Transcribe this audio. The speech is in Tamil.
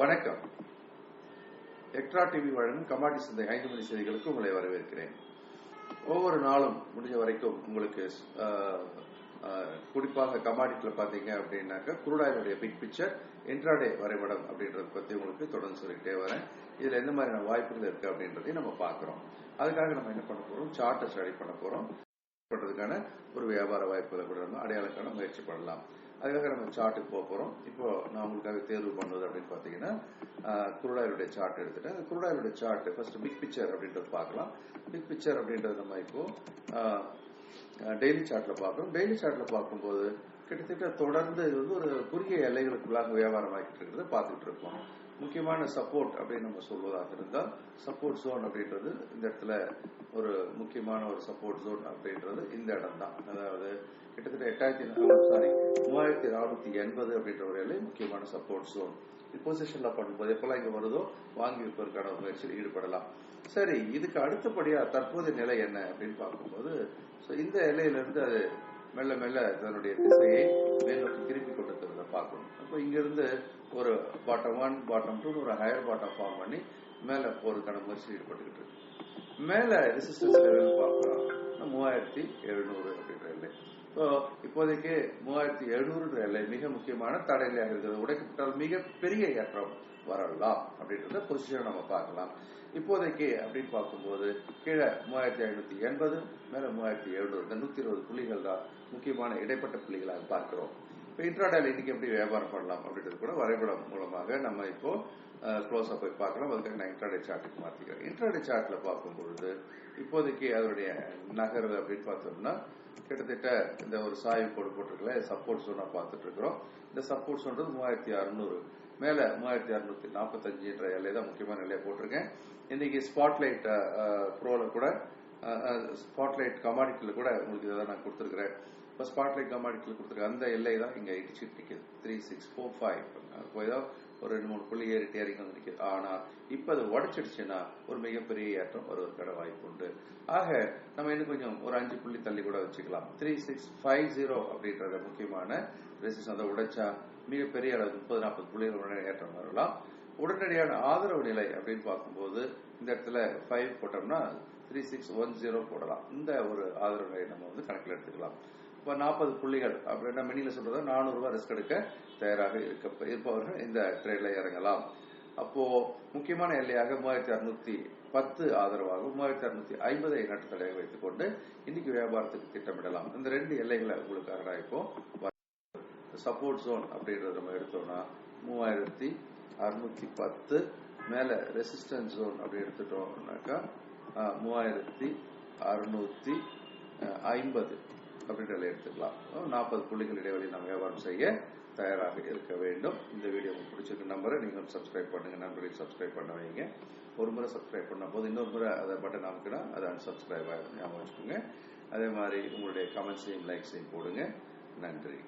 வணக்கம். எக்ட்ரா டிவி வழங்கும் கமாடி சந்தை ஐந்து மணி செய்திகளுக்கு உங்களை வரவேற்கிறேன். ஒவ்வொரு நாளும் முடிஞ்ச வரைக்கும் உங்களுக்கு குறிப்பாக கமாடிட்டியில் பார்த்தீங்க அப்படின்னாக்கா குருடாயினுடைய பிக் பிக்சர் இன்ட்ராடே வரைபடம் அப்படின்றத பற்றி உங்களுக்கு தொடர்ந்து சொல்லிக்கிட்டே வரேன். இதில் எந்த மாதிரியான வாய்ப்புகள் இருக்கு அப்படின்றதையும் நம்ம பார்க்குறோம். அதுக்காக நம்ம என்ன பண்ண போகிறோம் சார்ட்டை ஸ்டடி பண்ண போகிறோம் பண்றதுக்கான ஒரு வியாபார வாய்ப்புகளை கூட நம்ம அடையாளக்கான முயற்சி பண்ணலாம். அதுக்காக நம்ம சார்ட்டுக்கு போக போறோம். இப்போ நான் உங்களுக்காக தேர்வு பண்ணுவது அப்படின்னு பாத்தீங்கன்னா குருடாயருடைய சார்ட் எடுத்துட்டேன் அந்த குருடாயருடைய சார்ட் ஃபர்ஸ்ட் பிக் பிக்சர் அப்படின்றது பார்க்கலாம். பிக் பிக்சர் அப்படின்றது நம்ம இப்போ டெய்லி சார்ட்ல பார்க்கறோம் டெய்லி சார்ட்ல பார்க்கும்போது கிட்டத்தட்ட தொடர்ந்து இது வந்து ஒரு குறுகிய எல்லைகளுக்குள்ளாக வியாபாரம் ஆகிட்டு இருக்கிறத பார்த்துட்டு இருக்கோம் முக்கியமான சப்போர்ட் அப்படின்னு நம்ம சொல்வதாக இருந்தால் சப்போர்ட் ஜோன் அப்படின்றது இந்த இடத்துல ஒரு முக்கியமான ஒரு சப்போர்ட் ஜோன் அப்படின்றது இந்த இடம் தான் அதாவது கிட்டத்தட்ட எட்டாயிரத்தி சாரி மூவாயிரத்தி நானூத்தி எண்பது அப்படின்ற ஒரு எல்லை முக்கியமான சப்போர்ட் ஜோன் பொசிஷன்ல பண்ணும்போது எப்பெல்லாம் இங்க வருதோ வாங்கி விற்பதற்கான முயற்சியில் ஈடுபடலாம். சரி இதுக்கு அடுத்தபடியா தற்போதைய நிலை என்ன அப்படின்னு பார்க்கும்போது இந்த எல்லையிலிருந்து அது மெல்ல மெல்ல தன்னுடைய திசையை மேலோக்கி திருப்பி கொண்டிருக்கிறத பார்க்கணும். அப்போ இங்கிருந்து ஒரு பாட்டம் ஒன் பாட்டம் டூ ஒரு ஹையர் பாட்டம் ஃபார்ம் பண்ணி மேல போறதுக்கான முயற்சி ஈடுபட்டுக்கிட்டு இருக்கு. மேல ரெசிஸ்டன்ஸ் லெவல் பார்க்கலாம் மூவாயிரத்தி எழுநூறு அப்படின்ற எல்லை. இப்போ இப்போதைக்கு மூவாயிரத்தி எழுநூறுன்ற எல்லை மிக முக்கியமான தடையிலாக இருக்கிறது. உடைக்கப்பட்டால் மிக பெரிய ஏற்றம். வரலாம் அப்படின்றத பொசிஷனை நம்ம பார்க்கலாம். இப்போதைக்கு அப்படின்னு பார்க்கும்போது கீழே மூவாயிரத்தி ஐநூத்தி எண்பது மேல மூவாயிரத்தி எழுநூறு இந்த நூத்தி இருபது புள்ளிகள் தான் முக்கியமான இடைப்பட்ட புள்ளிகளாக பார்க்கிறோம். இப்போ இன்ட்ராடேல இன்னைக்கு எப்படி வியாபாரம் பண்ணலாம் அப்படின்றது கூட வரைபடம் மூலமாக நம்ம இப்போ க்ளோஸா போய் பார்க்கலாம். அதுக்காக நான் இன்ட்ராடே சார்ட்டுக்கு மாற்றிக்கிறேன் இன்ட்ராடே சார்ட்ல பார்க்கும் பொழுது இப்போதைக்கு அதனுடைய நகர்வு அப்படின்னு பார்த்தோம்னா கிட்டத்தட்ட இந்த ஒரு சாய்வு கோடு போட்டிருக்கல சப்போர்ட் ஜோனா பார்த்துட்டு இருக்கிறோம் இந்த சப்போர்ட் சொல்றது மூவாயிரத்தி அறுநூறு. மேல மூவாயிரத்தி அறுநூத்தி நாற்பத்தஞ்சுன்ற எல்லை தான் முக்கியமான நிலையை போட்டிருக்கேன். இன்னைக்கு ஸ்பாட்லைட் ப்ரோல கூட ஸ்பாட்லைட் கமாடிட்டியில் கூட உங்களுக்கு இதை நான் கொடுத்துருக்கிறேன். இப்போ ஸ்பாட்லைட் கமாடிட்டியில் கொடுத்துருக்கேன் அந்த எல்லை தான் இங்கே இடிச்சிட்டு நிற்கிது த்ரீ சிக்ஸ் ஃபோர் ஃபைவ் போய் தான் ஒரு ரெண்டு மூணு புள்ளி ஏறிட்டு இறங்கி வந்து நிற்குது ஆனால் இப்போ அது உடச்சிடுச்சுன்னா ஒரு மிகப்பெரிய ஏற்றம் வருவதற்கான வாய்ப்பு உண்டு. ஆக நம்ம இன்னும் கொஞ்சம் ஒரு அஞ்சு புள்ளி தள்ளி கூட வச்சுக்கலாம். த்ரீ சிக்ஸ் ஃபைவ் ஜீரோ அப்படின்றத முக்கியமான ரெசிஸ்டன்ஸ் அதை உடைச்சா மிகப்பெரிய அளவு முப்பது நாற்பது புள்ளிகள் ஏற்றம் வரலாம். உடனடியான ஆதரவு நிலை அப்படின்னு பார்க்கும்போது இந்த இடத்துல ஃபைவ் போட்டோம்னா த்ரீ சிக்ஸ் ஒன் ஜீரோ போடலாம். இந்த ஒரு ஆதரவு நிலையை நம்ம வந்து கணக்கில் எடுத்துக்கலாம். இப்போ நாற்பது புள்ளிகள் அப்படின்னா மினியில் சொல்றது? நானூறுரூவா ரிஸ்க் எடுக்க தயாராக இருக்க இருப்பவர்கள் இந்த ட்ரேட்ல இறங்கலாம். அப்போ முக்கியமான எல்லையாக மூவாயிரத்தி அறுநூத்தி பத்து ஆதரவாக மூவாயிரத்தி அறுநூத்தி ஐம்பதை நட்டுத்தடையாக வைத்துக் கொண்டு இன்னைக்கு வியாபாரத்துக்கு திட்டமிடலாம். இந்த ரெண்டு எல்லைகளை உங்களுக்காக நான் இப்போ சப்போர்ட் ஜோன் அப்படின்றத நம்ம எடுத்தோம்னா மூவாயிரத்தி அறுநூத்தி பத்து மேல ரெசிஸ்டன்ஸ் ஜோன் அப்படி எடுத்துட்டோம்னாக்கா மூவாயிரத்தி அறுநூத்தி ஐம்பது. அப்படின்ற எடுத்துக்கலாம். நாற்பது புள்ளிகள் இடைவெளி நாம் வியாபாரம் செய்ய தயாராக இருக்க வேண்டும். இந்த வீடியோ உங்களுக்கு பிடிச்சிருக்க நம்பரை நீங்களும் சப்ஸ்கிரைப் பண்ணுங்க நண்பர்களையும் சப்ஸ்கிரைப் பண்ண வைங்க. ஒரு முறை சப்ஸ்கிரைப் பண்ண போது இன்னொரு முறை அதை பட்டன் அமைக்கினா அது அன்சப்ஸ்கிரைப் ஆகிடும் ஞாபகம் வச்சுக்கோங்க. அதே மாதிரி உங்களுடைய கமெண்ட்ஸையும் லைக்ஸையும் போடுங்க. நன்றி.